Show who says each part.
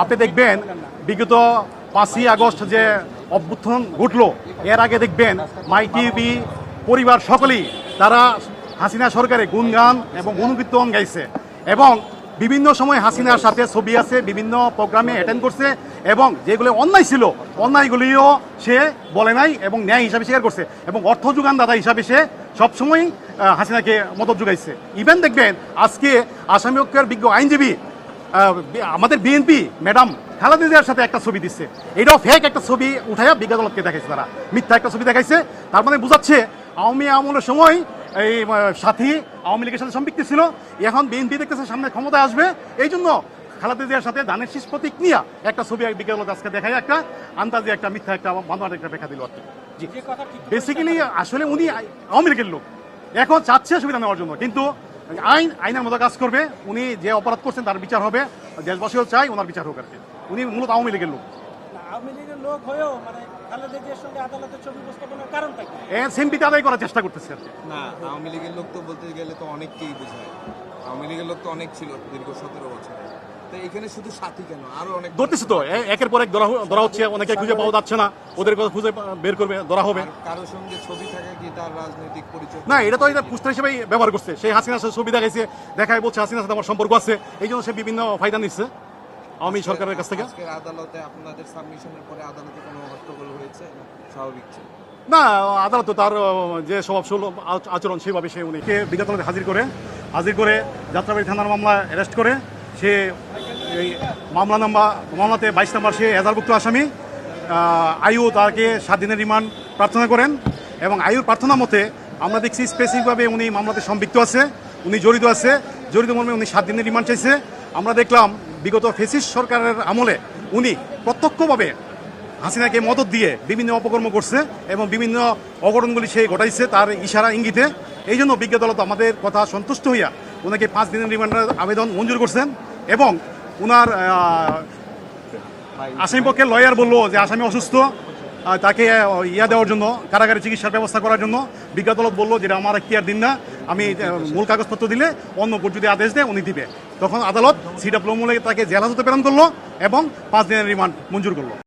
Speaker 1: আপনি দেখবেন, বিগত পাঁচই আগস্ট যে অভ্যুত্থান ঘটলো, এর আগে দেখবেন মাই টিভি পরিবার সকলেই তারা হাসিনা সরকারে গুণগান এবং অনুকীর্তন গাইছে এবং বিভিন্ন সময় হাসিনার সাথে ছবি আছে, বিভিন্ন প্রোগ্রামে অ্যাটেন্ড করছে এবং যেগুলো অন্যায় ছিল, অন্যায়গুলিও সে বলে নাই এবং ন্যায় হিসাবে স্বীকার করছে এবং অর্থ যোগান দাদা হিসাবে সে সবসময় হাসিনাকে মদত যোগাইছে। ইভেন দেখবেন, আজকে আসামি ঐক্যের বিজ্ঞ আইনজীবী আমাদের বিএনপি ম্যাডাম খালেদা জিয়ার সাথে একটা ছবি দিচ্ছে। এটাও ফেক একটা ছবি উঠাইয়া বিজ্ঞ আদালতকে দেখাইছে তারা। মিথ্যা একটা ছবি দেখাইছে। তার মানে বোঝাচ্ছে আওয়ামী আমলের সময় এই সাথী আওয়ামী লীগের সাথে সম্পৃক্ত ছিল। এখন বিএনপি দেখতেছে সামনে ক্ষমতায় আসবে। এই জন্য খালেদা জিয়ার সাথে ধানের শীষ প্রতীক নিয়ে একটা ছবি বিজ্ঞ আদালত আজকে দেখায় একটা আন্দাজে একটা মিথ্যা একটা বানোয়াট একটা দেখা দিল আর কি। বেসিক্যালি আসলে উনি আওয়ামী লীগের লোক। এখন চাচ্ছে সুবিধা নেওয়ার জন্য। কিন্তু আইন আইনের মতো কাজ করবে উনি যে অপরাধ করছেন তার বিচার হবে দেশবাসীও চাই ওনার বিচার হোক আর কি। উনি মূলত আওয়ামী লীগের লোক।
Speaker 2: না, আওয়ামী লীগের লোক হয়েও মানে
Speaker 1: আদায় করার চেষ্টা করতেছে আর কি।
Speaker 3: না আওয়ামী লীগের লোক তো বলতে গেলে তো অনেককেই বোঝায়। আওয়ামী লীগের লোক তো অনেক ছিল দীর্ঘ সতেরো বছর। এখানে শুধু সাথী কেন? আরও অনেক
Speaker 1: ধরতেছে তো একের পর এক ধরা হ- ধরা হচ্ছে অনেকে খুঁজে পাওয়া যাচ্ছে না ওদের কথা খুঁজে বের করবে ধরা হবে।
Speaker 3: কারোর সঙ্গে ছবি থাকা কি তার রাজনৈতিক পরিচয়?
Speaker 1: না এটা তো এটা পুস্টার হিসেবে ব্যবহার করছে। সেই হাসিনার সাথে ছবি দেখাইছে দেখায় বলছে হাসিনার সাথে আমার সম্পর্ক আছে। এই জন্য সে বিভিন্ন ফায়দা নিচ্ছে আওয়ামী সরকারের কাছ থেকে।
Speaker 3: আজকের আদালতে আপনাদের সাবমিশনের পরে আদালতে কোনো হট্টগোল হয়েছে? স্বাভাবিক ছিল।
Speaker 1: না আদালত তার যে স্বভাবশীল আচ- আচরণ সেভাবে সে উনিকে আদালতে হাজির করে হাজির করে যাত্রাবাড়ি থানার মামলা অ্যারেস্ট করে সে এই মামলা নাম্বার, মামলাতে বাইশ নাম্বার সে এজারভুক্ত আসামি। আয়ু তাকে সাত দিনের রিমান্ড প্রার্থনা করেন এবং আয়ুর প্রার্থনা মতে আমরা দেখছি স্পেসিফিকভাবে উনি মামলাতে সম্পৃক্ত আছে, উনি জড়িত আছে। জড়িত মর্মে উনি সাত দিনের রিমান্ড চাইছে। আমরা দেখলাম বিগত ফেসিস সরকারের আমলে উনি প্রত্যক্ষভাবে হাসিনাকে মদত দিয়ে বিভিন্ন অপকর্ম করছে এবং বিভিন্ন অঘটনগুলি সে ঘটাইছে তার ইশারা, ইঙ্গিতে। এই জন্য বিজ্ঞ আদালত আমাদের কথা সন্তুষ্ট হইয়া ওনাকে পাঁচ দিনের রিমান্ডের আবেদন মঞ্জুর করছেন এবং ওনার আসামি পক্ষের লয়ার বলল যে আসামি অসুস্থ তাকে ইয়া দেওয়ার জন্য, কারাগারে চিকিৎসার ব্যবস্থা করার জন্য বিজ্ঞ বলল যেটা আমার এখতিয়ার দিন না, আমি মূল কাগজপত্র দিলে অন্য কোর্ট যদি আদেশ দেয়, উনি দিবে। তখন আদালত সিডাব্লিউ মূলে তাকে জেল প্রেরণ করল এবং পাঁচ দিনের রিমান্ড মঞ্জুর করল।